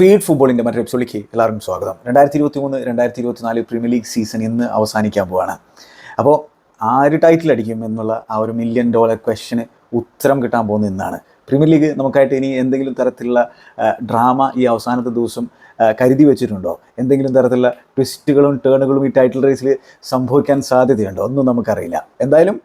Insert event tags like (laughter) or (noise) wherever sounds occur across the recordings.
Feed ഫുട്ബോളിന്റെ മറ്റൊരു എപ്പിസോഡിലേക്ക് എല്ലാവർക്കും സ്വാഗതം. രണ്ടായിരത്തി ഇരുപത്തി മൂന്ന് രണ്ടായിരത്തി ഇരുപത്തി നാല് പ്രീമിയർ ലീഗ് സീസൺ ഇന്ന് അവസാനിക്കാൻ പോവാണ്. അപ്പോൾ ആര് ടൈറ്റിൽ അടിക്കും എന്നുള്ള ആ ഒരു മില്യൺ ഡോളർ ക്വസ്റ്റിന് ഉത്തരം കിട്ടാൻ പോകുന്ന ഇന്നാണ്. പ്രീമിയർ ലീഗ് നമുക്കായിട്ട് ഇനി എന്തെങ്കിലും തരത്തിലുള്ള ഡ്രാമ ഈ അവസാനത്തെ ദിവസം കരുതി വെച്ചിട്ടുണ്ടോ? എന്തെങ്കിലും തരത്തിലുള്ള ട്വിസ്റ്റുകളും ടേണുകളും ഈ ടൈറ്റിൽ റേസിൽ സംഭവിക്കാൻ സാധ്യതയുണ്ടോ? ഒന്നും നമുക്കറിയില്ല. എന്തായാലും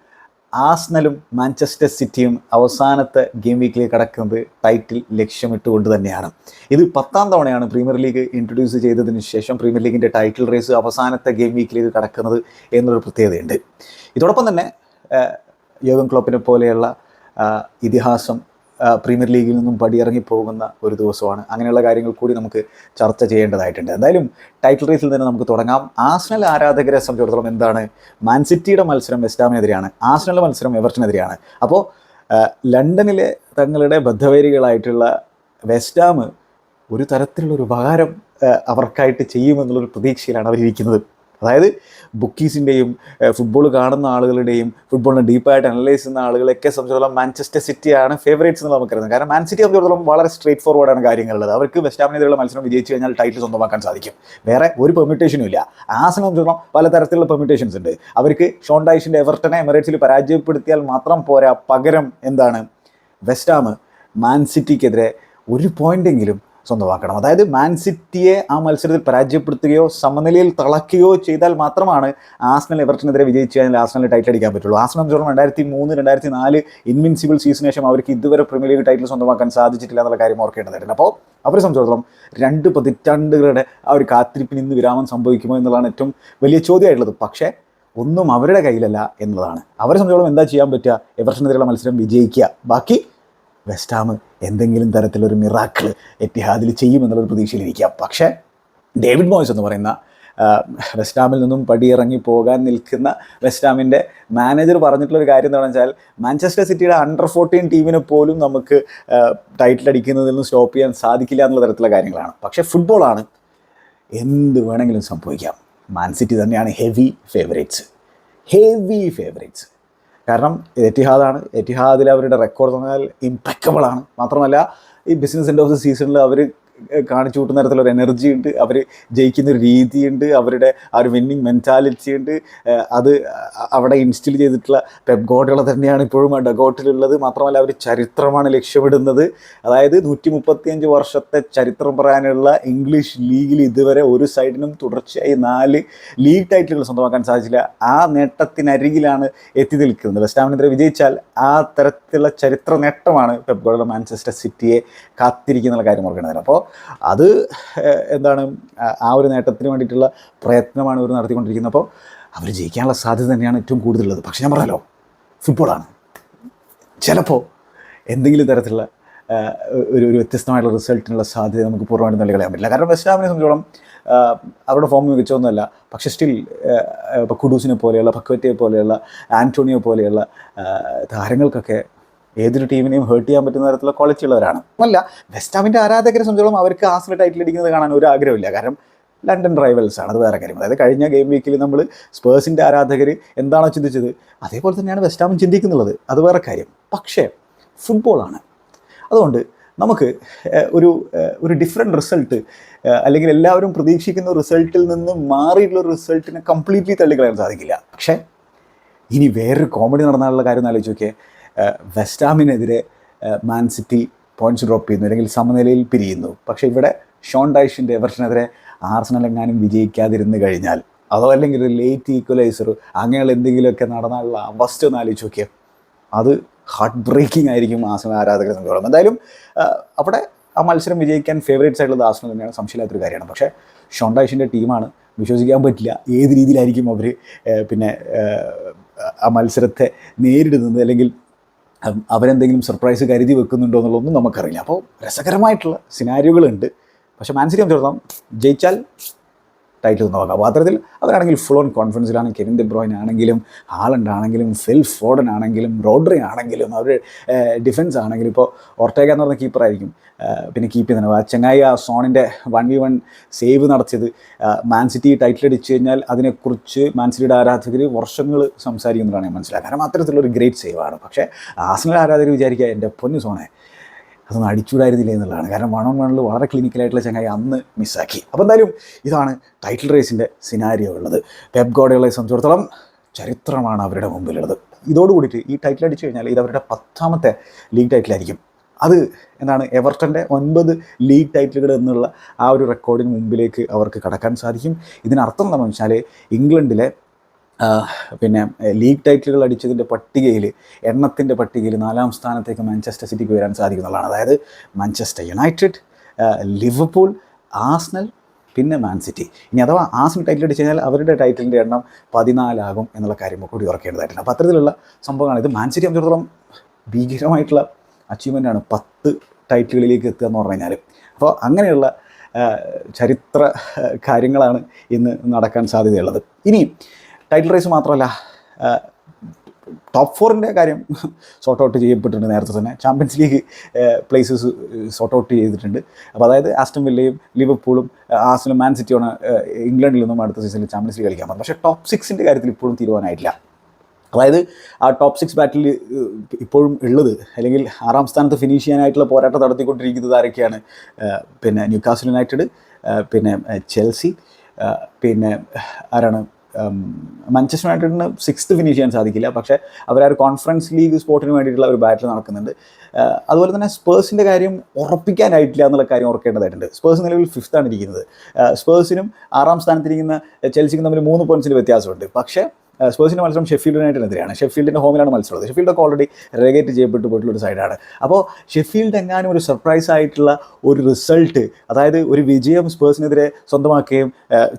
ആസ്നലും മാഞ്ചസ്റ്റർ സിറ്റിയും അവസാനത്തെ ഗെയിം വീക്കിലേക്ക് കടക്കുന്നത് ടൈറ്റിൽ ലക്ഷ്യമിട്ടുകൊണ്ട് തന്നെയാണ്. ഇത് പത്താം തവണയാണ് പ്രീമിയർ ലീഗ് ഇൻട്രൊഡ്യൂസ് ചെയ്തതിന് ശേഷം പ്രീമിയർ ലീഗിന്റെ ടൈറ്റിൽ റേസ് അവസാനത്തെ ഗെയിം വീക്കിലേക്ക് കടക്കുന്നത് എന്നൊരു പ്രത്യേകതയുണ്ട്. ഇതോടൊപ്പം തന്നെ യോഗൻ ക്ലോപ്പിനെ പോലെയുള്ള ഇതിഹാസം പ്രീമിയർ ലീഗിൽ നിന്നും പടിയിറങ്ങി പോകുന്ന ഒരു ദിവസമാണ്. അങ്ങനെയുള്ള കാര്യങ്ങൾ കൂടി നമുക്ക് ചർച്ച ചെയ്യേണ്ടതായിട്ടുണ്ട്. എന്തായാലും ടൈറ്റിൽ റേസിൽ തന്നെ നമുക്ക് തുടങ്ങാം. ആസ്നൽ ആരാധകരെ സംബന്ധിച്ചിടത്തോളം എന്താണ്? മാൻ സിറ്റിയുടെ മത്സരം വെസ്റ്റാമിനെതിരെയാണ് ആസ്നലിന്റെ മത്സരം എവർട്ടിനെതിരെയാണ് അപ്പോൾ ലണ്ടനിലെ തങ്ങളുടെ ബദ്ധവേരികളായിട്ടുള്ള വെസ്റ്റാം ഒരു തരത്തിലുള്ള ഒരു ഉപകാരം അവർക്കായിട്ട് ചെയ്യുമെന്നുള്ളൊരു പ്രതീക്ഷയിലാണ് അവരിയ്ക്കുന്നത് അതായത് ബുക്കീസിന്റെയും ഫുട്ബോൾ കാണുന്ന ആളുകളുടെയും ഫുട്ബോളിനെ ഡീപ്പായിട്ട് അനലൈസ് ചെയ്യുന്ന ആളുകളൊക്കെ സംബന്ധിച്ചിടത്തോളം മാഞ്ചസ്റ്റർ സിറ്റിയാണ് ഫേവറേറ്റ്സ് എന്ന് നമുക്കറിയാം കാരണം മാൻ സിറ്റി സംബന്ധിച്ചിടത്തോളം വളരെ സ്ട്രേറ്റ് ഫോർവേഡാണ് കാര്യങ്ങളുള്ളത്. അവർക്ക് വെസ്റ്റാമിനെതിരെയുള്ള മത്സരം വിജയിച്ചു കഴിഞ്ഞാൽ ടൈറ്റിൽ സ്വന്തമാക്കാൻ സാധിക്കും. വേറെ ഒരു പെർമിറ്റേഷനും ഇല്ല. ആ സംബന്ധിച്ചിടത്തോളം പലതരത്തിലുള്ള പെർമിറ്റേഷൻസ് ഉണ്ട്. അവർക്ക് ഷോൺ ഡൈഷിന്റെ എവർട്ടനെ എമിറേറ്റ്സിൽ പരാജയപ്പെടുത്തിയാൽ മാത്രം പോരാ പകരം എന്താണ്? വെസ്റ്റാം മാൻ സിറ്റിക്കെതിരെ ഒരു പോയിന്റെങ്കിലും സ്വന്തമാക്കണം. അതായത് മാൻ സിറ്റിയെ ആ മത്സരത്തിൽ പരാജയപ്പെടുത്തുകയോ സമനിലയിൽ തളക്കുകയോ ചെയ്താൽ മാത്രമാണ് ആസ്നൽ എവർട്ടനെതിരെ വിജയിച്ചു കഴിഞ്ഞാൽ ആസ്നൽ ടൈറ്റിൽ അടിക്കാൻ പറ്റുള്ളൂ. ആസ്നൽ സംബന്ധിച്ചോളം രണ്ടായിരത്തി മൂന്ന് രണ്ടായിരത്തി നാല് ഇൻവിൻസിബിൾ സീസണിന് ശേഷം അവർക്ക് ഇതുവരെ പ്രീമിയർ ലീഗ് ടൈറ്റിൽ സ്വന്തമാക്കാൻ സാധിച്ചിട്ടില്ല എന്നുള്ള കാര്യം ഓർക്കേണ്ടതായിട്ടുണ്ട്. അപ്പോൾ അവരെ സംബന്ധിച്ചിടത്തോളം രണ്ട് പതിറ്റാണ്ടുകളുടെ ആ ഒരു കാത്തിരിപ്പിന് ഇന്ന് വിരാമം സംഭവിക്കുമോ എന്നുള്ളതാണ് ഏറ്റവും വലിയ ചോദ്യമായിട്ടുള്ളത്. പക്ഷേ ഒന്നും അവരുടെ കയ്യിലല്ല എന്നുള്ളതാണ്. അവരെ സംബന്ധിച്ചോളം എന്താ ചെയ്യാൻ പറ്റുക? എവർഷനെതിരെയുള്ള മത്സരം വിജയിക്കുക. ബാക്കി വെസ്റ്റാം എന്തെങ്കിലും തരത്തിലൊരു മിറാക്കിൾ എത്തിഹാദിൽ ചെയ്യുമെന്നുള്ളൊരു പ്രതീക്ഷയിലിരിക്കാം. പക്ഷേ ഡേവിഡ് മോയ്സ് എന്ന് പറയുന്ന വെസ്റ്റാമിൽ നിന്നും പടിയിറങ്ങി പോകാൻ നിൽക്കുന്ന വെസ്റ്റാമിന്റെ മാനേജർ പറഞ്ഞിട്ടുള്ളൊരു കാര്യം എന്ന് വെച്ചാൽ മാഞ്ചസ്റ്റർ സിറ്റിയുടെ അണ്ടർ ഫോർട്ടീൻ ടീമിനെ പോലും നമുക്ക് ടൈറ്റിൽ അടിക്കുന്നതിൽ നിന്ന് സ്റ്റോപ്പ് ചെയ്യാൻ സാധിക്കില്ല എന്നുള്ള തരത്തിലുള്ള കാര്യങ്ങളാണ്. പക്ഷേ ഫുട്ബോളാണ് എന്ത് വേണമെങ്കിലും സംഭവിക്കാം. മാൻ സിറ്റി തന്നെയാണ് ഹെവി ഫേവറേറ്റ്സ് ഹെവി ഫേവറേറ്റ്സ് കാരണം എറ്റിഹാദാണ് എറ്റിഹാദിൽ അവരുടെ റെക്കോർഡ് എന്ന് പറഞ്ഞാൽ ആണ്. മാത്രമല്ല ഈ ബിസിനസ് എൻഡ് ഓഫ് ദി സീസണിൽ അവർ കാണിച്ചു കൂട്ടുന്ന തരത്തിലൊരു എനർജി ഉണ്ട്. അവർ ജയിക്കുന്ന ഒരു രീതിയുണ്ട്. അവരുടെ ആ ഒരു വിന്നിങ് മെന്റാലിറ്റി ഉണ്ട്. അത് അവിടെ ഇൻസ്റ്റിൽ ചെയ്തിട്ടുള്ള പെപ് ഗോഡുകൾ തന്നെയാണ് ഇപ്പോഴും ആ ഡഗോട്ടിലുള്ളത്. മാത്രമല്ല അവർ ചരിത്രമാണ് ലക്ഷ്യമിടുന്നത്. അതായത് നൂറ്റി മുപ്പത്തിയഞ്ച് വർഷത്തെ ചരിത്രം പറയാനുള്ള ഇംഗ്ലീഷ് ലീഗിൽ ഇതുവരെ ഒരു സൈഡിനും തുടർച്ചയായി നാല് ലീഗ് ടൈറ്റിലുകൾ സ്വന്തമാക്കാൻ സാധിച്ചില്ല. ആ നേട്ടത്തിനരികിലാണ് എത്തി നിൽക്കുന്നത്. വെസ്റ്റാമിനെതിരെ വിജയിച്ചാൽ ആ തരത്തിലുള്ള ചരിത്ര നേട്ടമാണ് പെപ് മാഞ്ചസ്റ്റർ സിറ്റിയെ കാത്തിരിക്കുന്ന കാര്യം ഓർക്കേണ്ടത് അപ്പോൾ അത് എന്താണ് ആ- ഒരു നേട്ടത്തിന് വേണ്ടിയിട്ടുള്ള പ്രയത്നമാണ് ഇവർ നടത്തിക്കൊണ്ടിരിക്കുന്നത്. അപ്പോൾ അവർ ജയിക്കാനുള്ള സാധ്യത തന്നെയാണ് ഏറ്റവും കൂടുതലുള്ളത്. പക്ഷേ ഞാൻ പറഞ്ഞല്ലോ ഫുട്ബോളാണ്. ചിലപ്പോൾ എന്തെങ്കിലും തരത്തിലുള്ള ഒരു ഒരു വ്യത്യസ്തമായിട്ടുള്ള റിസൾട്ടിനുള്ള സാധ്യത നമുക്ക് പൂർണമായിട്ടും തള്ളി കളയാൻ പറ്റില്ല. കാരണം വെസ്റ്റ് ഹാമിനെ സംബന്ധിച്ചോളം അവരുടെ ഫോം മികച്ചൊന്നുമല്ല പക്ഷേ സ്റ്റിൽ ഇപ്പോൾ കുഡൂസിനെ പോലെയുള്ള പക്വറ്റയെ പോലെയുള്ള ആന്റോണിയോ പോലെയുള്ള താരങ്ങൾക്കൊക്കെ ഏതൊരു ടീമിനെയും ഹേർട്ട് ചെയ്യാൻ പറ്റുന്ന തരത്തിലുള്ള ക്വാളിറ്റി ഉള്ളവരാണ്. അല്ല വെസ്റ്റ് ഹാമിന്റെ ആരാധകരെ സംബന്ധിച്ചോളം അവർക്ക് ആസ്ല ടൈറ്റിൽ അടിക്കുന്നത് കാണാൻ ഒരു ആഗ്രഹമില്ല. കാരണം ലണ്ടൻ റൈവൽസ് ആണ്. അത് വേറെ കാര്യം. അതായത് കഴിഞ്ഞ ഗെയിം വീക്കിൽ നമ്മൾ സ്പേഴ്സിന്റെ ആരാധകർ എന്താണോ ചിന്തിച്ചത് അതേപോലെ തന്നെയാണ് വെസ്റ്റ് ഹാമും ചിന്തിക്കുന്നുള്ളത്. അത് വേറെ കാര്യം. പക്ഷേ ഫുട്ബോളാണ് അതുകൊണ്ട് നമുക്ക് ഒരു ഒരു ഡിഫറെന്റ് റിസൾട്ട് അല്ലെങ്കിൽ എല്ലാവരും പ്രതീക്ഷിക്കുന്ന റിസൾട്ടിൽ നിന്ന് മാറിയിട്ടുള്ള റിസൾട്ടിനെ കംപ്ലീറ്റ്ലി തള്ളിക്കളയാൻ സാധിക്കില്ല. പക്ഷേ ഇനി വേറൊരു കോമഡി നടന്നാലുള്ള കാര്യം ഒന്ന് ആലോചിച്ച് നോക്കിയേ. വെസ്റ്റാമിനെതിരെ മാൻ സിറ്റി പോയിന്റ്സ് ഡ്രോപ്പ് ചെയ്യുന്നു. അല്ലെങ്കിൽ സമനിലയിൽ പിരിയുന്നു. പക്ഷേ ഇവിടെ ഷോൺ ഡൈഷിന്റെ എവർഷനെതിരെ ആർസണൽ എങ്ങാനും വിജയിക്കാതിരുന്നു കഴിഞ്ഞാൽ അതോ അല്ലെങ്കിൽ ഒരു ലേറ്റ് ഈക്വലൈസർ അങ്ങനെയുള്ള എന്തെങ്കിലുമൊക്കെ നടന്നാലുള്ള അവസ്ഥ ഒന്ന് ആലോചിച്ച് നോക്കിയാൽ അത് ഹാർട്ട് ബ്രേക്കിംഗ് ആയിരിക്കും ആസന ആരാധകരെ സംബന്ധിച്ചോളം എന്തായാലും അവിടെ ആ മത്സരം വിജയിക്കാൻ ഫേവറേറ്റ്സ് ആയിട്ടുള്ളത് ആസനം തന്നെയാണ്. സംശയമില്ലാത്തൊരു കാര്യമാണ്. പക്ഷേ ഷോണ്ടായിഷിന്റെ ടീമാണ്. വിശ്വസിക്കാൻ പറ്റില്ല. ഏത് രീതിയിലായിരിക്കും അവർ പിന്നെ ആ, മത്സരത്തെ നേരിടുന്നത്? അല്ലെങ്കിൽ അവരെന്തെങ്കിലും സർപ്രൈസ് കരുതി വെക്കുന്നുണ്ടോ എന്നുള്ളതൊന്നും നമുക്കറിയില്ല. അപ്പോൾ രസകരമായിട്ടുള്ള സിനാരിയോകളുണ്ട് പക്ഷേ മാൻസിറ്റി സംബന്ധിച്ചിടത്തോളം ജയിച്ചാൽ ടൈറ്റിൽ നോക്കാം. അത്തരത്തിൽ അവരാണെങ്കിൽ ഫുൾ ഓൺ കോൺഫിഡൻസിലാണ് കെവിൻ ദെബ്രോയിൻ ആണെങ്കിലും ഹാലൻഡ് ആണെങ്കിലും ഫിൽ ഫോർഡൻ ആണെങ്കിലും റോഡ്രി ആണെങ്കിലും അവർ ഡിഫൻസ് ആണെങ്കിലും. ഇപ്പോൾ ഓർട്ടേഗ എന്ന് പറഞ്ഞ കീപ്പറായിരിക്കും പിന്നെ കീപ്പ് ചെയ്യുന്നത് ആ ചെങ്ങായി ആ സോണിന്റെ വൺ വി വൺ സേവ് നടത്തിയത് മാൻ സിറ്റി ടൈറ്റിൽ അടിച്ചു കഴിഞ്ഞാൽ അതിനെക്കുറിച്ച് മാൻ സിറ്റിയുടെ ആരാധകർ വർഷങ്ങൾ സംസാരിക്കുന്നതാണ് ഞാൻ മനസ്സിലാക്കുക കാരണം അത്തരത്തിലുള്ളൊരു ഗ്രേറ്റ് സേവാണ് പക്ഷേ ആസനൽ ആരാധകർ വിചാരിക്കുക എന്റെ പൊന്നു സോണെ അതൊന്നും അടിച്ചൂടായിരുന്നില്ല എന്നുള്ളതാണ്. കാരണം വൺ ഓൺ വണ്ണിൽ വളരെ ക്ലിനിക്കലായിട്ടുള്ള ചങ്ങായി അന്ന് മിസ്സാക്കി അപ്പോൾ എന്തായാലും ഇതാണ് ടൈറ്റിൽ റേസിന്റെ സിനാരിയോ ഉള്ളത്. പെപ് ഗോഡകളെ സംബന്ധിച്ചിടത്തോളം ചരിത്രമാണ് അവരുടെ മുമ്പിലുള്ളത്. ഇതോടുകൂടിയിട്ട് ഈ ടൈറ്റിൽ അടിച്ചു കഴിഞ്ഞാൽ ഇത് അവരുടെ പത്താമത്തെ ലീഗ് ടൈറ്റിലായിരിക്കും അത് എന്താണ് എവർട്ടന്റെ ഒൻപത് ലീഗ് ടൈറ്റിലുകൾ എന്നുള്ള ആ ഒരു റെക്കോർഡിന് മുമ്പിലേക്ക് അവർക്ക് കടക്കാൻ സാധിക്കും. ഇതിനർത്ഥം എന്താണെന്ന് വെച്ചാൽ ഇംഗ്ലണ്ടിലെ പിന്നെ ലീഗ് ടൈറ്റിലുകൾ അടിച്ചതിന്റെ പട്ടികയിൽ എണ്ണത്തിന്റെ പട്ടികയിൽ നാലാം സ്ഥാനത്തേക്ക് മാഞ്ചസ്റ്റർ സിറ്റിക്ക് വരാൻ സാധിക്കുന്നതാണ് അതായത് മാഞ്ചസ്റ്റർ യുണൈറ്റഡ് ലിവർപൂൾ ആസ്നൽ പിന്നെ മാൻ സിറ്റി. ഇനി അഥവാ ആസ്നൽ ടൈറ്റിൽ അടിച്ചു കഴിഞ്ഞാൽ അവരുടെ ടൈറ്റിലിന്റെ എണ്ണം പതിനാലാകും എന്നുള്ള കാര്യം കൂടി ഉറക്കേണ്ടതായിട്ടുണ്ട്. അപ്പോൾ അത്തരത്തിലുള്ള സംഭവമാണ് ഇത് മാൻ സിറ്റി സംബന്ധിച്ചിടത്തോളം ഭീകരമായിട്ടുള്ള അച്ചീവ്മെന്റ് ആണ് പത്ത് ടൈറ്റിലുകളിലേക്ക് എത്തുക എന്ന് പറഞ്ഞു കഴിഞ്ഞാൽ അപ്പോൾ അങ്ങനെയുള്ള ചരിത്ര കാര്യങ്ങളാണ് ഇന്ന് നടക്കാൻ സാധ്യതയുള്ളത്. ഇനി ടൈറ്റിൽ റേസ് മാത്രമല്ല ടോപ്പ് ഫോറിന്റെ കാര്യം സോർട്ട് ഔട്ട് ചെയ്യപ്പെട്ടിട്ടുണ്ട് നേരത്തെ തന്നെ. Champions league places sort out ചെയ്തിട്ടുണ്ട്. അപ്പോൾ അതായത് ആസ്റ്റം വില്ലയും ലിവർപൂളും ആസ്റ്റലും മാൻ സിറ്റിയാണ് ഇംഗ്ലണ്ടിൽ നിന്നും അടുത്ത സീസണിൽ ചാമ്പ്യൻസ് ലീഗ് കളിക്കാൻ പക്ഷേ ടോപ്പ് സിക്സിന്റെ കാര്യത്തിൽ ഇപ്പോഴും തീരുമാനമായിട്ടില്ല. അതായത് ആ ടോപ്പ് സിക്സ് ബാറ്റിൽ ഇപ്പോഴും ഉള്ളത് അല്ലെങ്കിൽ ആറാം സ്ഥാനത്ത് ഫിനിഷ് ചെയ്യാനായിട്ടുള്ള പോരാട്ടം നടത്തിക്കൊണ്ടിരിക്കുന്നത് ആരൊക്കെയാണ്? പിന്നെ ന്യൂക്കാസിൽ യുണൈറ്റഡ് പിന്നെ ചെൽസി പിന്നെ ആരാണ്? മാഞ്ചസ്റ്റർ യുണൈറ്റഡിന് സിക്സ്ത് ഫിനിഷ് ചെയ്യാൻ സാധിക്കില്ല. പക്ഷേ അവർ ആ ഒരു കോൺഫറൻസ് ലീഗ് സ്പോട്ടിന് വേണ്ടിയിട്ടുള്ള ഒരു ബാറ്റിൽ നടക്കുന്നുണ്ട്. അതുപോലെ തന്നെ സ്പേഴ്സിന്റെ കാര്യം ഉറപ്പിക്കാനായിട്ടില്ല എന്നുള്ള കാര്യം ഓർക്കേണ്ടതായിട്ടുണ്ട്. സ്പേഴ്സ് നിലവിൽ ഫിഫ്ത്താണ് ഇരിക്കുന്നത്. സ്പേഴ്സിനും ആറാം സ്ഥാനത്തിരിക്കുന്ന ചെൽസിക്കും തമ്മിൽ മൂന്ന് പോയിന്റ്സിന്റെ വ്യത്യാസമുണ്ട്. പക്ഷേ സ്പേഴ്സിന്റെ മത്സരം ഷെഫീൽഡ് യുണൈറ്റഡിനെതിരെയാണ്. ഷെഫീൽഡിന്റെ ഹോമിലാണ് മത്സരം. ഷെഫീൽഡൊക്കെ ഓൾറെഡി റെഗേറ്റ് ചെയ്യപ്പെട്ടു പോയിട്ടുള്ള ഒരു സൈഡാണ് അപ്പോൾ ഷെഫീൽഡ് എങ്ങാനും ഒരു സർപ്രൈസ് ആയിട്ടുള്ള ഒരു റിസൾട്ട് അതായത് ഒരു വിജയം സ്പേഴ്സിനെതിരെ സ്വന്തമാക്കുകയും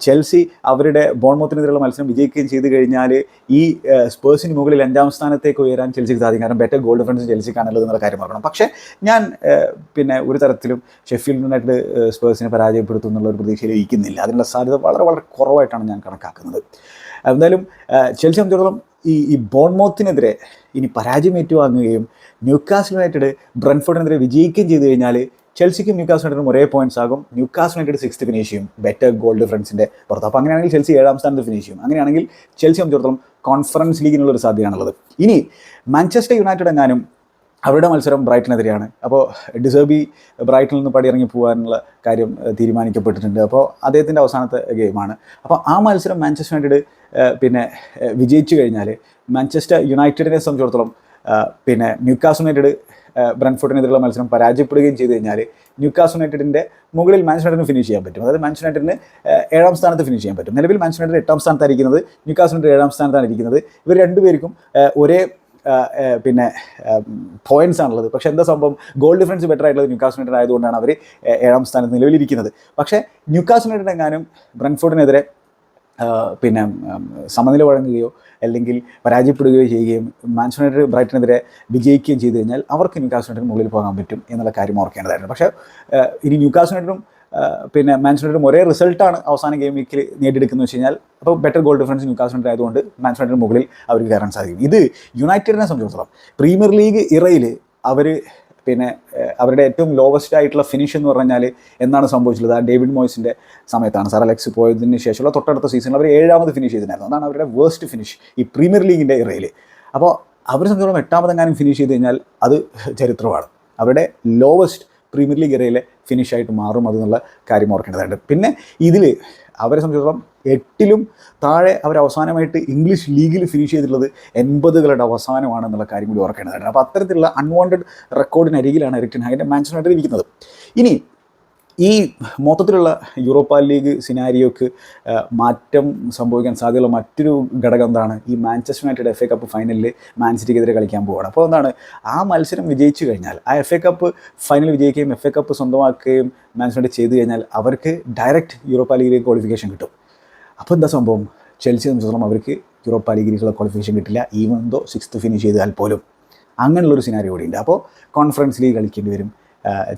ചെൽസി അവരുടെ ബോൺമോത്തിനെതിരെയുള്ള മത്സരം വിജയിക്കുകയും ചെയ്തു കഴിഞ്ഞാൽ ഈ സ്പേഴ്സിന് മുകളിൽ അഞ്ചാം സ്ഥാനത്തേക്ക് ഉയരാൻ ചെൽസിക്ക് സാധിക്കും. കാരണം ബെറ്റർ ഗോൾ ഡിഫറൻസ് ചെൽസിക്കാണല്ലോ എന്നുള്ള കാര്യം പറയണം പക്ഷേ ഞാൻ പിന്നെ ഒരു തരത്തിലും ഷെഫീൽഡ് യുണൈറ്റഡ് സ്പേഴ്സിനെ പരാജയപ്പെടുത്തും എന്നുള്ള ഒരു പ്രതീക്ഷയിൽ ഇരിക്കുന്നില്ല. അതിനുള്ള സാധ്യത വളരെ വളരെ കുറവായിട്ടാണ് ഞാൻ കണക്കാക്കുന്നത്. എന്തായാലും ചെൽസി സംബന്ധിച്ചിടത്തോളം ഈ ഈ ബോൺമോത്തിനെതിരെ ഇനി പരാജയം ഏറ്റുവാങ്ങുകയും ന്യൂക്കാസ് യുണൈറ്റഡ് ബ്രൻഫോർഡിനെതിരെ വിജയിക്കുകയും ചെയ്തു കഴിഞ്ഞാൽ ചെൽസിക്കും ന്യൂക്കാസ് യുണൈറ്റഡും ഒരേ പോയിന്റ്സ് ആകും. ന്യൂക്കാസ് യുണൈറ്റഡ് സിക്സ്ത് ഫിനിഷ് ചെയ്യും. ബെറ്റർ ഗോൾ ഡിഫറൻസിന്റെ പുറത്ത്. അപ്പോൾ അങ്ങനെയാണെങ്കിൽ ചെൽസി ഏഴാം സ്ഥാനത്ത് ഫിനിഷ് ചെയ്യും. അങ്ങനെയാണെങ്കിൽ ചെൽസി സംബന്ധിച്ചിടത്തോളം കോൺഫറൻസ് ലീഗിനുള്ളൊരു സാധ്യതയാണുള്ളത്. ഇനി മാഞ്ചസ്റ്റർ യുണൈറ്റഡ് എങ്ങാനും അവരുടെ മത്സരം ബ്രൈറ്റനെതിരെയാണ്. അപ്പോൾ ഡിസേബി ബ്രൈറ്റനിൽ നിന്ന് പടിയിറങ്ങി പോകാനുള്ള കാര്യം തീരുമാനിക്കപ്പെട്ടിട്ടുണ്ട്. അപ്പോൾ അദ്ദേഹത്തിന്റെ അവസാനത്തെ ഗെയിമാണ് അപ്പോൾ ആ മത്സരം മാഞ്ചസ്റ്റർ യുണൈറ്റഡ് പിന്നെ വിജയിച്ചു കഴിഞ്ഞാൽ മാഞ്ചസ്റ്റർ യുണൈറ്റഡിനെ സംബന്ധിച്ചിടത്തോളം പിന്നെ ന്യൂക്കാസ് യുണൈറ്റഡ് ഏഹ്, മത്സരം പരാജയപ്പെടുകയും ചെയ്തു കഴിഞ്ഞാൽ ന്യൂക്കാസ് യുണൈറ്റഡിന്റെ മുകളിൽ മാഞ്ചസ്റ്റർ ഫിനിഷ് ചെയ്യാൻ പറ്റും. അതായത് മാഞ്ചസ്റ്റർ യുണൈറ്റഡിന് ഏഴാം സ്ഥാനത്ത് ഫിനിഷ് ചെയ്യാൻ പറ്റും. നിലവിൽ മാഞ്ചസ്റ്റർ യുണൈറ്റഡ് എട്ടാം സ്ഥാനത്താണ് ഇരിക്കുന്നത് ന്യൂക്കാസ് യുണൈറ്റഡ് ഏഴാം സ്ഥാനത്താണ് ഇരിക്കുന്നത്. ഇവർ രണ്ടുപേർക്കും ഒരേ പിന്നെ പോയിന്റ്സ് ആണുള്ളത്. പക്ഷേ എന്താ സംഭവം? ഗോൾ ഡിഫറൻസ് ബെറ്റർ ആയിട്ടുള്ളത് ന്യൂക്കാസ് യുണൈറ്റഡ് ആയതുകൊണ്ടാണ് അവർ ഏഴാം സ്ഥാനത്ത് നിലവിലിരിക്കുന്നത് പക്ഷേ ന്യൂക്കാസ് യുണൈറ്റഡ് എങ്ങാനും ബ്രൻഫോർഡിനെതിരെ ആ, പിന്നെ സമനില വഴങ്ങുകയോ അല്ലെങ്കിൽ പരാജയപ്പെടുകയോ ചെയ്യുകയും മാൻസ് ബ്രൈറ്റിനെതിരെ വിജയിക്കുകയും ചെയ്തു കഴിഞ്ഞാൽ അവർക്ക് ന്യൂക്കാസ് യുണൈറ്റഡിന് മുകളിൽ പോകാൻ പറ്റും എന്നുള്ള കാര്യം ഓർക്കേണ്ടതായിരുന്നു. പക്ഷേ ഇനി ന്യൂക്കാസ് യുണൈറ്റഡും പിന്നെ മാൻസ് ഒരേ റിസൾട്ടാണ് അവസാന ഗെയിം വീക്കിൽ നേടിയെടുക്കുന്നത് വെച്ച് കഴിഞ്ഞാൽ അപ്പോൾ better goal difference Newcastle United ആയതുകൊണ്ട് മാൻസ് മുകളിൽ അവർക്ക് കയറാൻ സാധിക്കും. ഇത് യുണൈറ്റഡിനെ സംബന്ധിച്ചിടത്തോളം പ്രീമിയർ ലീഗ് ഇറയിൽ അവർ പിന്നെ അവരുടെ ഏറ്റവും ലോവസ്റ്റ് ആയിട്ടുള്ള ഫിനിഷ് എന്ന് പറഞ്ഞാൽ എന്നാണ് സംഭവിച്ചത്? ആ ഡേവിഡ് മോയ്സിന്റെ സമയത്താണ് സാർ അലക്സ് പോയതിന് ശേഷമുള്ള തൊട്ടടുത്ത സീസണിൽ അവർ ഏഴാമത് ഫിനിഷ് ചെയ്തിട്ടുണ്ടായിരുന്നു. അതാണ് അവരുടെ വേസ്റ്റ് ഫിനിഷ് ഈ പ്രീമിയർ ലീഗിന്റെ ഇറയിൽ. അപ്പോൾ അവരെ സംബന്ധിച്ചിടത്തോളം എട്ടാമതെങ്ങാനും ഫിനിഷ് ചെയ്ത് കഴിഞ്ഞാൽ അത് ചരിത്രമാണ്. അവരുടെ ലോവസ്റ്റ് പ്രീമിയർ ലീഗ് ഇറയിലെ ഫിനിഷായിട്ട് മാറും അതെന്നുള്ള കാര്യം ഓർക്കേണ്ടതായിട്ട് പിന്നെ ഇതിൽ അവരെ സംബന്ധിച്ചിടത്തോളം എട്ടിലും താഴെ അവർ അവസാനമായിട്ട് ഇംഗ്ലീഷ് ലീഗിൽ ഫിനിഷ് ചെയ്തിട്ടുള്ളത് എൺപതുകളുടെ അവസാനമാണെന്നുള്ള കാര്യം കൂടി ഓർക്കേണ്ടതാണ്. അപ്പോൾ അത്തരത്തിലുള്ള അൺവാണ്ടഡ് റെക്കോർഡിനരികിലാണ് എറിക്ടൻ ഹാഗിന്റെ മാൻച്ചസ്റ്റർ യുണൈറ്റഡ് ഇരിക്കുന്നത്. ഇനി ഈ മൊത്തത്തിലുള്ള യൂറോപ്പ ലീഗ് സിനാരിയോക്ക് മാറ്റം സംഭവിക്കാൻ സാധ്യതയുള്ള മറ്റൊരു ഘടകം എന്താണ്? ഈ Manchester United F A cup ഫൈനലിൽ മാൻസിറ്റിക്കെതിരെ കളിക്കാൻ പോവുകയാണ്. അപ്പോൾ എന്താണ്? ആ മത്സരം വിജയിച്ചു കഴിഞ്ഞാൽ ആ എഫ് എ കപ്പ് ഫൈനൽ വിജയിക്കുകയും എഫ് എ കപ്പ് സ്വന്തമാക്കുകയും യുണൈറ്റഡ് ചെയ്തു കഴിഞ്ഞാൽ അവർക്ക് ഡയറക്റ്റ് യൂറോപ്പ ലീഗിലേക്ക് ക്വാളിഫിക്കേഷൻ കിട്ടും. അപ്പോൾ എന്താ സംഭവം? ചെൽസിയെ സംബന്ധിച്ചിടത്തോളം അവർക്ക് യൂറോപ്പ ലീഗിലേക്കുള്ള ക്വാളിഫിക്കേഷൻ കിട്ടില്ല ഈവൻ ദോ സിക്സ്ത് ഫിനിഷ് ചെയ്താൽ പോലും. അങ്ങനെയുള്ളൊരു സിനാരി ഉണ്ട്. അപ്പോൾ കോൺഫറൻസ് ലീഗ് കളിക്കേണ്ടി വരും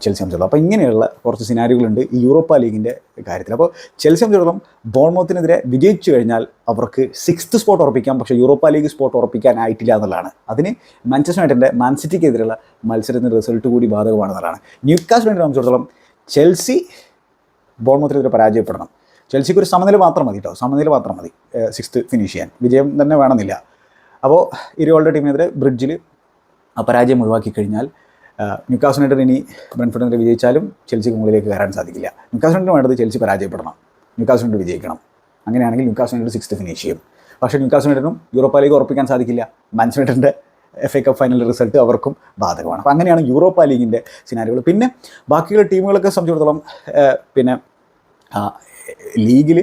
ചെൽസി സംബന്ധിച്ചിടത്തോളം അപ്പോൾ ഇങ്ങനെയുള്ള കുറച്ച് സിനാരികളുണ്ട് ഈ യൂറോപ്പ ലീഗിന്റെ കാര്യത്തിൽ. അപ്പോൾ ചെൽസി സംബന്ധിച്ചിടത്തോളം ബോൾമോത്തിനെതിരെ വിജയിച്ചു കഴിഞ്ഞാൽ അവർക്ക് സിക്സ്ത് സ്പോട്ട് ഉറപ്പിക്കാം. പക്ഷേ യൂറോപ്പ ലീഗ് സ്പോട്ട് ഉറപ്പിക്കാനായിട്ടില്ല എന്നുള്ളതാണ്. അതിന് മാഞ്ചസ്റ്റർ യുണൈറ്റഡിന്റെ മാൻസിറ്റിക്കെതിരെയുള്ള മത്സരത്തിന്റെ റിസൾട്ട് കൂടി ബാധകമാണെന്നുള്ളതാണ്. ന്യൂക്കാസ് യുണൈറ്റഡ് സംബന്ധിച്ചിടത്തോളം ചെൽസി ബോൾമോത്തിനെതിരെ പരാജയപ്പെടണം. ചെൽസിക്ക് ഒരു സമനില മാത്രം മതി കേട്ടോ സമനില മാത്രം മതി. സിക്സ്ത് ഫിനിഷ് ചെയ്യാൻ. വിജയം തന്നെ വേണമെന്നില്ല. അപ്പോൾ ഇരുവളുടെ ടീമിനെതിരെ ബ്രിഡ്ജിൽ അപരാജയം പരാജയം ഒഴിവാക്കി കഴിഞ്ഞാൽ ന്യൂക്കാസ് യുണൈറ്റഡ് ഇനി ബ്രൻഫോർഡിനെ വിജയിച്ചാലും ചെൽസിക്ക് മുകളിലേക്ക് കയറാൻ സാധിക്കില്ല. ന്യൂക്കാസ് യുണൈറ്റഡ് വേണ്ടത് ചെൽസി പരാജയപ്പെടണം. ന്യൂക്കാസ് യുണൈറ്റഡ് വിജയിക്കണം. അങ്ങനെയാണെങ്കിൽ ന്യൂക്കാസ് യുണൈറ്റഡ് സിക്സ്ത് ഫിനിഷ് ചെയ്യും. പക്ഷേ ന്യൂക്കാസ് യുണൈറ്റഡിനും യൂറോപ്പ ലീഗ് ഉറപ്പിക്കാൻ സാധിക്കില്ല. മാൻസ് യുണൈറ്റഡിന്റെ F A cup final result അവർക്കും ബാധകമാണ്. അപ്പോൾ അങ്ങനെയാണ് യൂറോപ്പ ലീഗിന്റെ സിനാരികൾ പിന്നെ ബാക്കിയുള്ള ടീമുകളൊക്കെ സംബന്ധിച്ചിടത്തോളം പിന്നെ ലീഗിൽ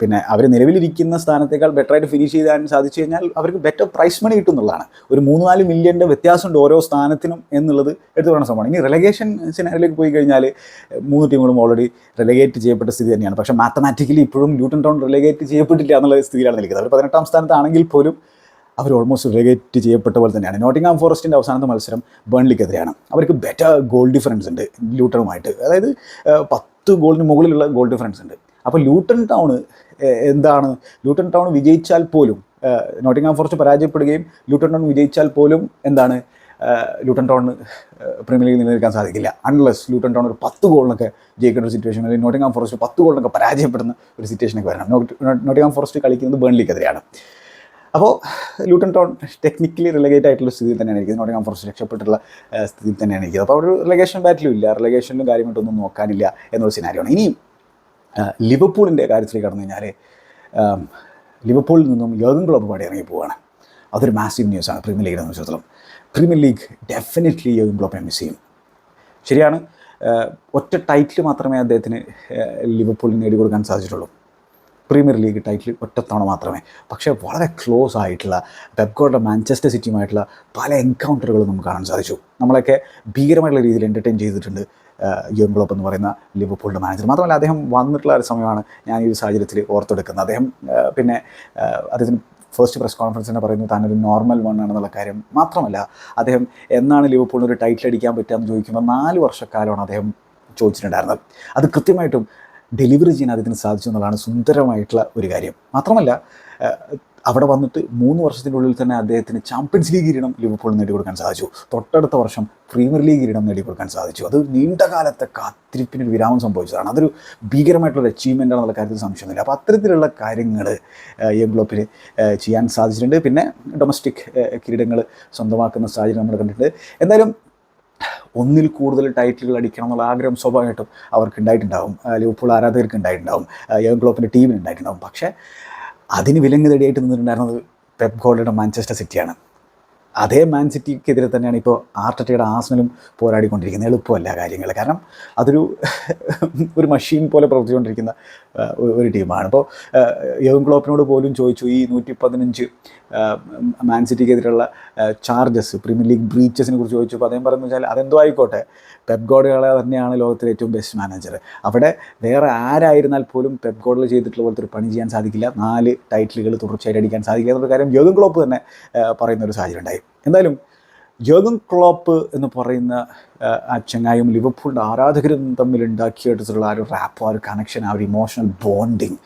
പിന്നെ അവർ നിലവിലിരിക്കുന്ന സ്ഥാനത്തേക്കാൾ ബെറ്ററായിട്ട് ഫിനിഷ് ചെയ്യാൻ സാധിച്ചു കഴിഞ്ഞാൽ അവർക്ക് ബെറ്റർ പ്രൈസ് മണി കിട്ടുന്നുള്ളതാണ്. ഒരു മൂന്ന് നാല് മില്യന്റെ വ്യത്യാസമുണ്ട് ഓരോ സ്ഥാനത്തിനും എന്നുള്ളത് എടുത്തു പറയുന്ന സംഭവമാണ്. ഇനി റിലഗേഷൻ സിനാരിലേക്ക് പോയി കഴിഞ്ഞാൽ മൂന്ന് ടീമുകളും ഓൾറെഡി റിലഗേറ്റ് ചെയ്യപ്പെട്ട സ്ഥിതി തന്നെയാണ്. പക്ഷേ മാത്തമാറ്റിക്കലി ഇപ്പോഴും ന്യൂട്ടൺ ടൗൺ റിലഗേറ്റ് ചെയ്യപ്പെട്ടില്ല എന്നുള്ള സ്ഥിതിയിലാണ് നിൽക്കുന്നത്. അവർ പതിനെട്ടാം സ്ഥാനത്താണെങ്കിൽ പോലും അവർ ഓൾമോസ്റ്റ് റിലേറ്റ് ചെയ്യപ്പെട്ട പോലെ തന്നെയാണ്. നോട്ടിംഗാം ഫോറസ്റ്റിന്റെ അവസാനത്തെ മത്സരം ബേൺലിക്കെതിരെയാണ് അവർക്ക് ബെറ്റർ ഗോൾ ഡിഫറൻസ് ഉണ്ട് ലൂട്ടറുമായിട്ട് അതായത് ഏഹ്, പത്ത് ഗോളിന് മുകളിലുള്ള ഗോൾ ഡിഫറൻസ് ഉണ്ട്. അപ്പോൾ ലൂട്ടൺ ടൗൺ എന്താണ്? ലൂട്ടൺ ടൗൺ വിജയിച്ചാൽ പോലും നോട്ടിംഗ്ഹാം നോട്ടിംഗാം ഫോറസ്റ്റ് പരാജയപ്പെടുകയും ലൂട്ടൺ ടൗൺ വിജയിച്ചാൽ പോലും എന്താണ് ലൂട്ടൺ ടൗണിന് പ്രീമിയർ ലീഗിൽ നിലനിൽക്കാൻ സാധിക്കില്ല. അൺലെസ് ലൂട്ടൺ ടൗൺ ഒരു പത്ത് ഗോളിനൊക്കെ ജയിക്കുന്ന ഒരു സിറ്റുവേഷൻ അല്ലെങ്കിൽ നോട്ടിംഗ്ഹാം ഫോറസ്റ്റ് പത്ത് ഗോളിനൊക്കെ പരാജയപ്പെടുന്ന ഒരു സിറ്റുവേഷനൊക്കെ വരണം. നോട്ടിംഗ്ഹാം നോട്ടിംഗാം ഫോറസ്റ്റ് കളിക്കുന്നത് ബേൺലിക്കെതിരെയാണ്. അപ്പോൾ ലൂട്ടൺ ടൗൺ ടെക്നിക്കലി റിലഗേറ്റ് ആയിട്ടുള്ള സ്ഥിതിയിൽ തന്നെയാണ് ഇരിക്കുന്നത്. നോട്ടിംഗാം ഫോറസ്റ്റ് രക്ഷപ്പെട്ടുള്ള സ്ഥിതി തന്നെയാണ് ഇരിക്കുന്നത്. അപ്പോൾ ഒരു റിലഗേഷൻ ബാറ്റിലും ഇല്ല. റിലഗേഷനിലും കാര്യമായിട്ടൊന്നും നോക്കാനില്ല എന്നൊരു സിനാരിയാണ് ഇനിയും ലിവർപൂളിന്റെ കാര്യത്തിലേക്ക് കടന്നു കഴിഞ്ഞാൽ ലിവർപൂളിൽ നിന്നും യോഗം ക്ലബ്ബ് പാടി ഇറങ്ങി പോവുകയാണ്. അതൊരു മാസീവ് ന്യൂസാണ് പ്രീമിയർ ലീഗിനെ സംബന്ധിച്ചിടത്തോളം. പ്രീമിയർ ലീഗ് ഡെഫിനറ്റ്ലി യോഗം ക്ലബ്ബിനെ മിസ് ചെയ്യും ശരിയാണ്. ഒറ്റ ടൈറ്റിൽ മാത്രമേ അദ്ദേഹത്തിന് ലിവർപൂളിന് നേടിക്കൊടുക്കാൻ സാധിച്ചിട്ടുള്ളൂ. പ്രീമിയർ ലീഗ് ടൈറ്റിൽ ഒറ്റത്തവണ മാത്രമേ. പക്ഷേ വളരെ ക്ലോസ് ആയിട്ടുള്ള പെപ്കോയുടെ മാഞ്ചസ്റ്റർ സിറ്റിയുമായിട്ടുള്ള പല എൻകൗണ്ടറുകളും നമുക്ക് കാണാൻ സാധിച്ചു. നമ്മളൊക്കെ ഭീകരമായിട്ടുള്ള രീതിയിൽ എന്റർടൈൻ ചെയ്തിട്ടുണ്ട് ക്ലോപ്പ് എന്ന് പറയുന്ന ലിവർപൂളിന്റെ മാനേജർ മാത്രമല്ല അദ്ദേഹം വന്നിട്ടുള്ള ഒരു സമയമാണ് ഞാൻ ഈ ഒരു സാഹചര്യത്തിൽ ഓർത്തെടുക്കുന്നത്. അദ്ദേഹം പിന്നെ അദ്ദേഹത്തിന് ഫസ്റ്റ് പ്രസ് കോൺഫറൻസ് തന്നെ പറയുന്നത് താനൊരു നോർമൽ വൺ ആണെന്നുള്ള കാര്യം. മാത്രമല്ല അദ്ദേഹം എന്നാണ് ലിവർപൂളിന് ഒരു ടൈറ്റിൽ അടിക്കാൻ പറ്റുക എന്ന് ചോദിക്കുമ്പോൾ നാല് വർഷക്കാലമാണ് അദ്ദേഹം ചോദിച്ചിട്ടുണ്ടായിരുന്നത്. അത് കൃത്യമായിട്ടും ഡെലിവറി ചെയ്യാൻ അദ്ദേഹത്തിന് സാധിച്ചു എന്നുള്ളതാണ് സുന്ദരമായിട്ടുള്ള ഒരു കാര്യം. മാത്രമല്ല അവിടെ വന്നിട്ട് മൂന്ന് വർഷത്തിന്റെ ഉള്ളിൽ തന്നെ അദ്ദേഹത്തിന് ചാമ്പ്യൻസ് ലീഗ് കിരീടം ലിവർപൂൾ നേടിക്കൊടുക്കാൻ സാധിച്ചു. തൊട്ടടുത്ത വർഷം പ്രീമിയർ ലീഗ് കിരീടം നേടിക്കൊടുക്കാൻ സാധിച്ചു. അത് നീണ്ടകാലത്തെ കാത്തിരിപ്പിനൊരു വിരാമം സംഭവിച്ചതാണ്. അതൊരു ഭീകരമായിട്ടുള്ള അച്ചീവ്മെന്റ് ആണെന്നുള്ള കാര്യത്തിൽ സംശയമൊന്നുമില്ല. അപ്പോൾ അത്തരത്തിലുള്ള കാര്യങ്ങൾ എംഗ്ലോപ്പിൽ ചെയ്യാൻ സാധിച്ചിട്ടുണ്ട്. പിന്നെ ഡൊമസ്റ്റിക് കിരീടങ്ങൾ സ്വന്തമാക്കുന്ന സാഹചര്യം നമ്മൾ കണ്ടിട്ടുണ്ട്. എന്തായാലും ഒന്നിൽ കൂടുതൽ ടൈറ്റിലുകൾ അടിക്കണം എന്നുള്ള ആഗ്രഹം സ്വാഭാവികമായിട്ടും അവർക്ക് ഉണ്ടായിട്ടുണ്ടാവും ലിവർപൂൾ ആരാധകർക്ക് ഉണ്ടായിട്ടുണ്ടാവും യങ് ക്ലോപ്പിന്റെ ടീമിന് ഉണ്ടായിട്ടുണ്ടാവും പക്ഷേ അതിന് വിലങ്ങുതടിയായിട്ട് നിന്നിട്ടുണ്ടായിരുന്നത് പെപ് ഗോൾഡയുടെ മാഞ്ചസ്റ്റർ സിറ്റിയാണ് അതേ മാൻ സിറ്റിക്കെതിരെ തന്നെയാണ് ഇപ്പോൾ ആർട്ടറ്റയുടെ ആസനലും പോരാടിക്കൊണ്ടിരിക്കുന്നത്. എളുപ്പമല്ല കാര്യങ്ങൾ. കാരണം അതൊരു (laughs) ഒരു മഷീൻ പോലെ പ്രവർത്തിച്ചുകൊണ്ടിരിക്കുന്ന ഒരു- ടീമാണ്. അപ്പോൾ യോഗൻ ക്ലോപ്പിനോട് പോലും ചോദിച്ചു ഈ നൂറ്റി പതിനഞ്ച് മാൻ സിറ്റിക്കെതിരെയുള്ള ചാർജസ് പ്രീമിയർ ലീഗ് ബ്രീച്ചസിനെ കുറിച്ച് ചോദിച്ചപ്പോൾ അദ്ദേഹം പറയുന്നത് വെച്ചാൽ അതെന്തോ ആയിക്കോട്ടെ. പെപ് ഗോഡുകളെ തന്നെയാണ് ലോകത്തിലെ ഏറ്റവും ബെസ്റ്റ് മാനേജർ അവിടെ വേറെ ആരായിരുന്നാൽ പോലും പെപ് ഗോഡിൽ ചെയ്തിട്ടുള്ള പോലത്തെ ഒരു പണി ചെയ്യാൻ സാധിക്കില്ല. നാല് ടൈറ്റിലുകൾ തുടർച്ചയായിട്ട് അടിക്കാൻ സാധിക്കില്ല. എന്നൊരു കാര്യം യോഗൻ ക്ലോപ്പ് തന്നെ പറയുന്ന ഒരു സാഹചര്യം ഉണ്ടായി. എന്തായാലും യോഗൻ ക്ലോപ്പ് എന്ന് പറയുന്ന ആ, ചങ്ങായും ലിവർപൂളിന്റെ ആരാധകരും തമ്മിൽ ഉണ്ടാക്കിയെടുത്തിട്ടുള്ള ആ ഒരു റാപ്പ് ആ ഒരു കണക്ഷൻ ആ ഒരു ഇമോഷണൽ ബോണ്ടിങ്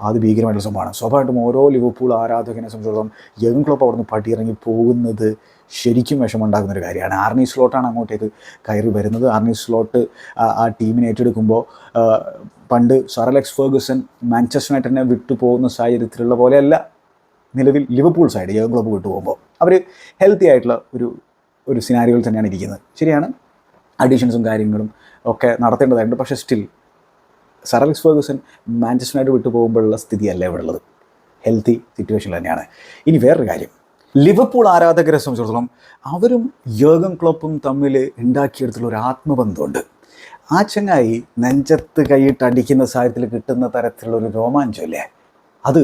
അത് ഭീകരമായിട്ടുള്ള സംഭവമാണ്. സ്വാഭാവികമായിട്ടും ഓരോ ലിവർപൂൾ ആരാധകനെ സംബന്ധിച്ചിടത്തോളം യോഗൻ ക്ലോപ്പ് അവിടുന്ന് പടിയിറങ്ങി പോകുന്നത് ശരിക്കും വിഷമുണ്ടാകുന്ന ഒരു കാര്യമാണ്. ആർണി സ്ലോട്ടാണ് അങ്ങോട്ടേക്ക് കയറി വരുന്നത്. ആർണി സ്ലോട്ട് ആ- ടീമിനെ ഏറ്റെടുക്കുമ്പോൾ പണ്ട് സറലക്സ് ഫേഗസൺ മാഞ്ചസ്റ്റർ യുണൈറ്റഡിനെ വിട്ടുപോകുന്ന സാഹചര്യത്തിലുള്ള പോലെയല്ല നിലവിൽ ലിവർപൂൾ സൈഡ് യങ് ക്ലോപ്പ് വിട്ടുപോകുമ്പോൾ അവർ ഹെൽത്തി ആയിട്ടുള്ള ഒരു ഒരു സിനാരിയോയിൽ തന്നെയാണ് ഇരിക്കുന്നത്. ശരിയാണ്. അഡീഷൻസും കാര്യങ്ങളും ഒക്കെ നടത്തേണ്ടതായിട്ടുണ്ട്. പക്ഷേ still sir Alex Ferguson Manchester United വിട്ടു പോകുമ്പോഴുള്ള സ്ഥിതിയല്ല ഇവിടെ ഉള്ളത് ഹെൽത്തി സിറ്റുവേഷൻ തന്നെയാണ്. ഇനി വേറൊരു കാര്യം. ലിവർപൂൾ ആരാധകരെ സംബന്ധിച്ചിടത്തോളം അവരും യോഗം ക്ലോപ്പും തമ്മിൽ ഉണ്ടാക്കിയെടുത്തുള്ള ഒരു ആത്മബന്ധമുണ്ട്. ആ ചങ്ങായി നെഞ്ചത്ത് കൈയിട്ട് അടിക്കുന്ന സാഹചര്യത്തിൽ കിട്ടുന്ന തരത്തിലുള്ള ഒരു രോമാഞ്ചമല്ലേ അത്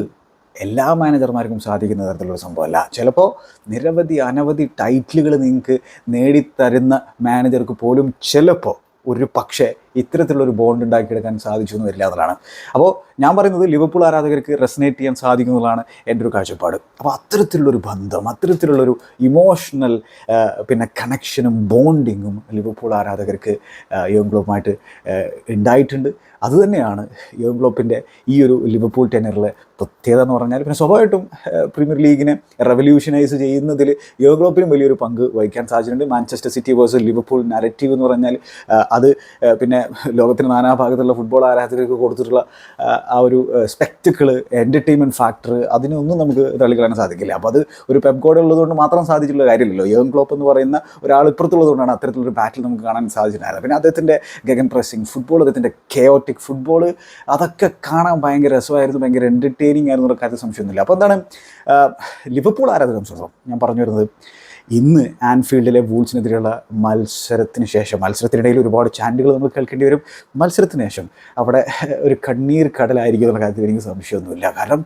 എല്ലാ മാനേജർമാർക്കും സാധിക്കുന്ന തരത്തിലുള്ള സംഭവമല്ല. ചിലപ്പോൾ നിരവധി അനവധി ടൈറ്റിലുകൾ നിങ്ങൾക്ക് നേടിത്തരുന്ന മാനേജർക്ക് പോലും ചിലപ്പോൾ ഒരു പക്ഷേ ഇത്തരത്തിലുള്ളൊരു ബോണ്ട് ഉണ്ടാക്കിയെടുക്കാൻ സാധിച്ചു എന്ന് വരില്ല എന്നുള്ളതാണ്. അപ്പോൾ ഞാൻ പറയുന്നത് ലിവർപൂൾ ആരാധകർക്ക് റെസനേറ്റ് ചെയ്യാൻ സാധിക്കുന്നതാണ് എന്റെ ഒരു കാഴ്ചപ്പാട്. അപ്പോൾ അത്തരത്തിലുള്ളൊരു ബന്ധം അത്തരത്തിലുള്ളൊരു ഇമോഷണൽ പിന്നെ കണക്ഷനും ബോണ്ടിങ്ങും ലിവർപൂൾ ആരാധകർക്ക് യോഗൻ ക്ലോപ്പുമായിട്ട് ഉണ്ടായിട്ടുണ്ട്. അതുതന്നെയാണ് ക്ലോപ്പിന്റെ ഈ ഒരു ലിവർപൂൾ ടെനറിലെ പ്രത്യേകത എന്ന് പറഞ്ഞാൽ പിന്നെ സ്വാഭാവികമായിട്ടും പ്രീമിയർ ലീഗിനെ റെവല്യൂഷനൈസ് ചെയ്യുന്നതിൽ യോഗ ക്ലോപ്പിനും വലിയൊരു പങ്ക് വഹിക്കാൻ സാധ്യതയുണ്ട് Manchester City versus Liverpool narrative എന്ന് പറഞ്ഞാൽ അത് പിന്നെ ലോകത്തിന് നാനാഭാഗത്തുള്ള ഫുട്ബോൾ ആരാധകർക്ക് കൊടുത്തിട്ടുള്ള ആ ഒരു സ്പെക്ടിക്കിൾ എന്റർടൈൻമെന്റ് ഫാക്ടർ അതിനൊന്നും നമുക്ക് തള്ളിക്കളയാൻ സാധിക്കില്ല. അപ്പോൾ അത് ഒരു പെബ് ഗോഡ് ഉള്ളതുകൊണ്ട് മാത്രം സാധിച്ചിട്ടുള്ള കാര്യമില്ലല്ലോ. യോഗം ക്ലോപ്പ് എന്ന് പറയുന്ന ഒരാൾ ഇപ്പുറത്തുള്ളതുകൊണ്ടാണ് അത്തരത്തിലൊരു ബാറ്റിൽ നമുക്ക് കാണാൻ സാധിച്ചിട്ടുണ്ടായത്. പിന്നെ അദ്ദേഹത്തിന്റെ ഗഗൻ പ്രസ്സിങ് ഫുട്ബോൾ അദ്ദേഹത്തിന്റെ കെയോട്ടിക് ഫുട്ബോൾ അതൊക്കെ കാണാൻ ഭയങ്കര രസമായിരുന്നു ഭയങ്കര എന്റർടൈനിങ് ആയിരുന്നു കാര്യത്തിൽ സംശയമൊന്നുമില്ല. അപ്പോൾ എന്താണ് ലിവർപൂൾ ആരാധകർ സംശയം? ഞാൻ പറഞ്ഞു വരുന്നത് ഇന്ന് ആൻഫീൽഡിലെ വൂൾസിനെതിരെയുള്ള മത്സരത്തിന് ശേഷം മത്സരത്തിനിടയിൽ ഒരുപാട് ചാൻഡുകൾ നമ്മൾ കേൾക്കേണ്ടി വരും. മത്സരത്തിന് ശേഷം അവിടെ ഒരു കണ്ണീർ കടലായിരിക്കും എന്നുള്ള കാര്യത്തിൽ എനിക്ക് സംശയമൊന്നുമില്ല. കാരണം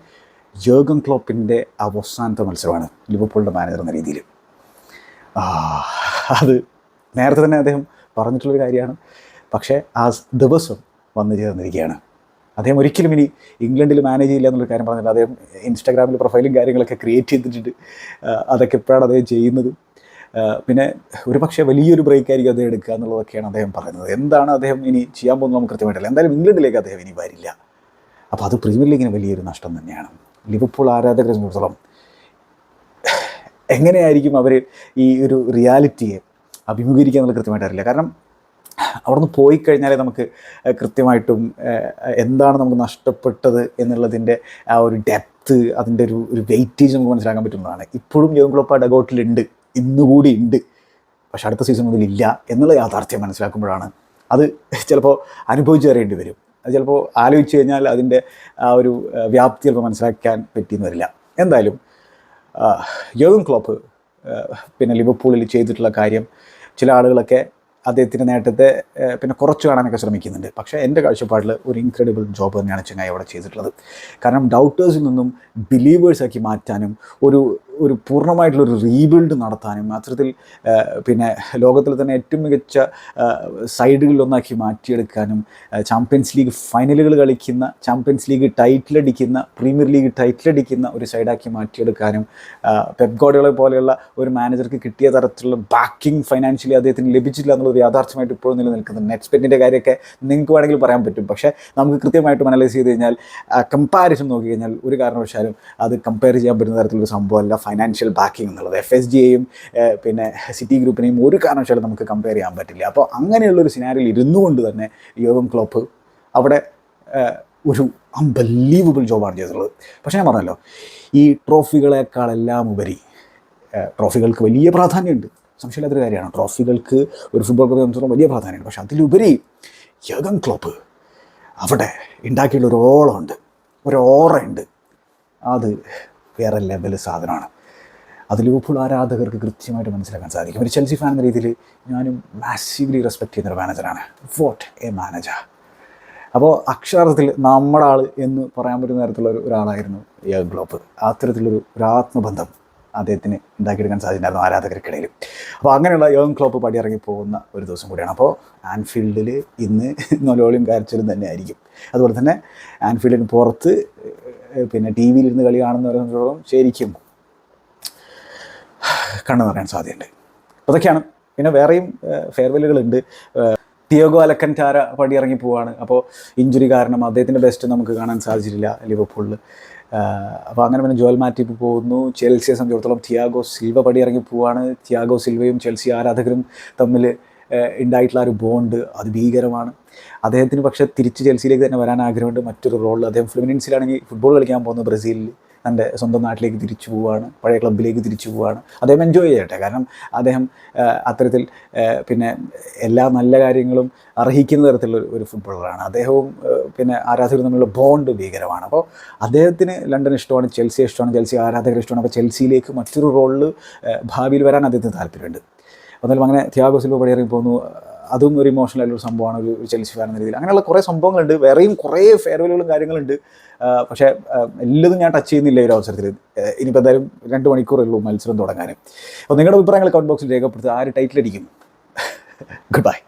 യോഗം ക്ലോപ്പിന്റെ അവസാനത്തെ മത്സരമാണ് ലിവർപൂളിന്റെ മാനേജർ എന്ന രീതിയിൽ. അത് നേരത്തെ തന്നെ അദ്ദേഹം പറഞ്ഞിട്ടുള്ളൊരു കാര്യമാണ്. പക്ഷേ ആ ദിവസം വന്നു ചേർന്നിരിക്കുകയാണ്. അദ്ദേഹം ഒരിക്കലും ഇനി ഇംഗ്ലണ്ടിൽ മാനേജ് ചെയ്യില്ല എന്നുള്ള കാര്യം പറഞ്ഞില്ല. അദ്ദേഹം ഇൻസ്റ്റാഗ്രാമിൽ പ്രൊഫൈലും കാര്യങ്ങളൊക്കെ ക്രിയേറ്റ് ചെയ്തിട്ടുണ്ട് അതൊക്കെ എപ്പോഴാണ് അദ്ദേഹം ചെയ്യുന്നത്. പിന്നെ ഒരു പക്ഷേ വലിയൊരു ബ്രേക്ക് ആയിരിക്കും അദ്ദേഹം എടുക്കുക എന്നുള്ളതൊക്കെയാണ് അദ്ദേഹം പറയുന്നത്. എന്താണ് അദ്ദേഹം ഇനി ചെയ്യാൻ പോകുന്നത് നമുക്ക് കൃത്യമായിട്ടില്ല എന്തായാലും ഇംഗ്ലണ്ടിലേക്ക് അദ്ദേഹം ഇനി വരില്ല. അപ്പോൾ അത് പ്രീമിയർ ലീഗിന് വലിയൊരു നഷ്ടം തന്നെയാണ്. ലിവർപൂൾ ആരാധകരെ സംബന്ധിച്ചിടത്തോളം എങ്ങനെയായിരിക്കും അവർ ഈ ഒരു റിയാലിറ്റിയെ അഭിമുഖീകരിക്കുക എന്നുള്ളത് കൃത്യമായിട്ട് അറിയില്ല കാരണം അവിടുന്ന് പോയി കഴിഞ്ഞാലേ നമുക്ക് കൃത്യമായിട്ടും എന്താണ് നമുക്ക് നഷ്ടപ്പെട്ടത് എന്നുള്ളതിന്റെ ആ ഒരു ഡെപ്ത്ത് അതിന്റെ ഒരു ഒരു വെയിറ്റേജ് നമുക്ക് മനസ്സിലാക്കാൻ പറ്റുന്നതാണ്. ഇപ്പോഴും യോഗം ക്ലോപ്പ് ആ ഡഗൗട്ടിലുണ്ട് ഇന്നുകൂടി ഉണ്ട്. പക്ഷെ അടുത്ത സീസൺ മുതൽ ഇല്ല എന്നുള്ള യാഥാർത്ഥ്യം മനസ്സിലാക്കുമ്പോഴാണ്. അത് ചിലപ്പോൾ അനുഭവിച്ച് തരേണ്ടി വരും. അത് ചിലപ്പോൾ ആലോചിച്ച് കഴിഞ്ഞാൽ അതിന്റെ ആ ഒരു വ്യാപ്തി ചിലപ്പോൾ മനസ്സിലാക്കാൻ പറ്റിയെന്ന് വരില്ല. എന്തായാലും യോഗം ക്ലോപ്പ് പിന്നെ ലിവർപൂളിൽ ചെയ്തിട്ടുള്ള കാര്യം ചില ആളുകളൊക്കെ അദ്ദേഹത്തിന്റെ നേട്ടത്തെ പിന്നെ കുറച്ച് കാണാനൊക്കെ ശ്രമിക്കുന്നുണ്ട്. പക്ഷേ എന്റെ കാഴ്ചപ്പാടിൽ ഒരു ഇൻക്രെഡിബിൾ ജോബ് തന്നെയാണ് ചെങ്ങായി അവിടെ ചെയ്തിട്ടുള്ളത്. കാരണം ഡൗട്ടേഴ്സിൽ നിന്നും ബിലീവേഴ്സാക്കി മാറ്റാനും ഒരു ഒരു പൂർണമായിട്ടുള്ള ഒരു റീബിൽഡ് നടത്താനും അത്തരത്തിൽ പിന്നെ ലോകത്തിൽ തന്നെ ഏറ്റവും മികച്ച സൈഡുകളിലൊന്നാക്കി മാറ്റിയെടുക്കാനും ചാമ്പ്യൻസ് ലീഗ് ഫൈനലുകൾ കളിക്കുന്ന ചാമ്പ്യൻസ് ലീഗ് ടൈറ്റിലടിക്കുന്ന പ്രീമിയർ ലീഗ് ടൈറ്റിലടിക്കുന്ന ഒരു സൈഡാക്കി മാറ്റിയെടുക്കാനും പെപ്ഗോഡുകളെ പെപ് ഗോഡുകളെ പോലെയുള്ള ഒരു മാനേജർക്ക് കിട്ടിയ തരത്തിലുള്ള ബാക്കിംഗ് ഫൈനാൻഷ്യലി അദ്ദേഹത്തിന് ലഭിച്ചില്ല എന്നുള്ളത് യാഥാർത്ഥ്യമായിട്ട് ഇപ്പോഴും നിലനിൽക്കുന്നത് നെറ്റ് സ്പെൻഡിന്റെ കാര്യമൊക്കെ നിങ്ങൾക്ക് വേണമെങ്കിൽ പറയാൻ പറ്റും. പക്ഷേ നമുക്ക് കൃത്യമായിട്ടും അനലൈസ് ചെയ്ത് കഴിഞ്ഞാൽ കമ്പാരിസൺ നോക്കി കഴിഞ്ഞാൽ ഒരു കാരണവശാലും അത് കമ്പയർ ചെയ്യാൻ പറ്റുന്ന തരത്തിലൊരു സംഭവമല്ല. ഫൈനാൻഷ്യൽ ബാക്കിംഗ് എന്നുള്ളത്. എഫ് എസ് ജിയെയും പിന്നെ സിറ്റി ഗ്രൂപ്പിനെയും ഒരു കാരണവശാലും നമുക്ക് കമ്പയർ ചെയ്യാൻ പറ്റില്ല. അപ്പോൾ അങ്ങനെയുള്ളൊരു സിനാരിയിൽ ഇരുന്നു കൊണ്ട് തന്നെ യോഗം ക്ലോപ്പ് അവിടെ ഒരു അൺബലീവബിൾ ജോബാണ് ചെയ്തിട്ടുള്ളത്. പക്ഷേ ഞാൻ പറഞ്ഞല്ലോ ഈ ട്രോഫികളെക്കാളെല്ലാം ഉപരി ട്രോഫികൾക്ക് വലിയ പ്രാധാന്യമുണ്ട്. സംശയമില്ലാത്തൊരു കാര്യമാണ്. ട്രോഫികൾക്ക് ഒരു ഫുട്ബോൾ ക്ലബ് സംബന്ധിച്ചിടത്തോളം വലിയ പ്രാധാന്യമുണ്ട്. പക്ഷേ അതിലുപരി യോഗം ക്ലോപ്പ് അവിടെ ഉണ്ടാക്കിയുള്ള ഒരു ഓളമുണ്ട്. ഒരു ഓറയുണ്ട്. അത് വേറെ ലെവൽ സാധനമാണ്. അത് ലിവർപൂൾ ആരാധകർക്ക് കൃത്യമായിട്ട് മനസ്സിലാക്കാൻ സാധിക്കും. ഒരു ചെൽസി ഫാൻ എന്ന രീതിയിൽ ഞാനും മാസീവ്ലി റെസ്പെക്ട് ചെയ്യുന്ന ഒരു മാനേജറാണ് വോട്ട് എ മാനേജർ അപ്പോൾ അക്ഷരാർത്ഥത്തിൽ നമ്മുടെ ആൾ എന്ന് പറയാൻ പറ്റുന്ന തരത്തിലുള്ള ഒരു ഒരാളായിരുന്നു യഗ് ഗ്ലോപ്പ് അത്തരത്തിലൊരു ഒരു ആത്മബന്ധം അദ്ദേഹത്തിന് ഉണ്ടാക്കിയെടുക്കാൻ സാധിച്ചിട്ടുണ്ടായിരുന്നു ആരാധകർക്കിടയിൽ അപ്പോൾ അങ്ങനെയുള്ള യോഗം ക്ലോപ്പ് പടിയിറങ്ങി പോകുന്ന ഒരു ദിവസം കൂടിയാണ്. അപ്പോൾ ആൻഫീൽഡിൽ ഇന്ന് നൊലോളിയും കരച്ചിലും തന്നെ ആയിരിക്കും. അതുപോലെ തന്നെ ആൻഫീൽഡിന് പുറത്ത് പിന്നെ ടി വിയിലിരുന്ന് കളി കാണുന്നവരെ ശരിക്കും കണ്ണു നിറയാൻ സാധ്യതയുണ്ട്. അതൊക്കെയാണ്. പിന്നെ വേറെയും ഫെയർവെല്ലുകളുണ്ട്. തിയോഗോ അലക്കന്റാര പടിയിറങ്ങി പോവാണ്. അപ്പോൾ ഇഞ്ചുറി കാരണം അദ്ദേഹത്തിന്റെ ബെസ്റ്റ് നമുക്ക് കാണാൻ സാധിച്ചിട്ടില്ല ലിവർപൂളിൽ അപ്പോൾ അങ്ങനെ പിന്നെ ജോൽ മാറ്റിപ്പ് പോകുന്നു. ചെൽസിയെ സംബന്ധിച്ചിടത്തോളം തിയാഗോ സിൽവ പടിയിറങ്ങി പോവാണ്. തിയാഗോ സിൽവയും ചെൽസി ആരാധകരും തമ്മിൽ ഉണ്ടായിട്ടുള്ള ഒരു ബോണ്ട് അത് ഭീകരമാണ്. അദ്ദേഹത്തിന് പക്ഷേ തിരിച്ച് ചെൽസിയിലേക്ക് തന്നെ വരാൻ ആഗ്രഹമുണ്ട്. മറ്റൊരു റോളിൽ അദ്ദേഹം ഫ്ലുമിനൻസിലാണെങ്കിൽ ഫുട്ബോൾ കളിക്കാൻ പോകുന്നത് ബ്രസീലിൽ തന്റെ സ്വന്തം നാട്ടിലേക്ക് തിരിച്ചു പോവുകയാണ് പഴയ ക്ലബിലേക്ക് തിരിച്ചു പോവുകയാണ്. അദ്ദേഹം എൻജോയ് ചെയ്യട്ടെ. കാരണം അദ്ദേഹം അത്തരത്തിൽ പിന്നെ എല്ലാ നല്ല കാര്യങ്ങളും അർഹിക്കുന്ന തരത്തിലുള്ള ഒരു- ഫുട്ബോളറാണ് അദ്ദേഹവും പിന്നെ ആരാധകരും തമ്മിലുള്ള ബോണ്ട് ഭീകരമാണ്. അപ്പോൾ അദ്ദേഹത്തിന് ലണ്ടൻ ഇഷ്ടമാണ് ചെൽസി ഇഷ്ടമാണ് ചെൽസി ആരാധകർ ഇഷ്ടമാണ്. അപ്പോൾ ചെൽസിയിലേക്ക് മറ്റൊരു റോളിൽ ഭാവിയിൽ വരാൻ അദ്ദേഹത്തിന് താല്പര്യമുണ്ട്. എന്നാലും അങ്ങനെ ത്യാഗോ സിൽവ പടിയിറങ്ങി പോകുന്നു. അതും ഒരു ഇമോഷണൽ ആയിട്ടുള്ള സംഭവമാണ് ഒരു ചെൽസി ഫാൻ എന്ന രീതിയിൽ. അങ്ങനെയുള്ള കുറേ സംഭവങ്ങളുണ്ട്. വേറെയും കുറേ ഫെയർവെല്ലുകളും കാര്യങ്ങളുണ്ട്. പക്ഷേ എല്ലാതും ഞാൻ ടച്ച് ചെയ്യുന്നില്ല ഈ ഒരു അവസരത്തിൽ. ഇനിയിപ്പോൾ എന്തായാലും രണ്ട് മണിക്കൂറേ ഉള്ളൂ മത്സരം തുടങ്ങാൻ. അപ്പോൾ നിങ്ങളുടെ അഭിപ്രായങ്ങൾ കമന്റ് ബോക്സിൽ രേഖപ്പെടുത്തുക. ആര് ടൈറ്റിലടിക്കും ഗുഡ് ബൈ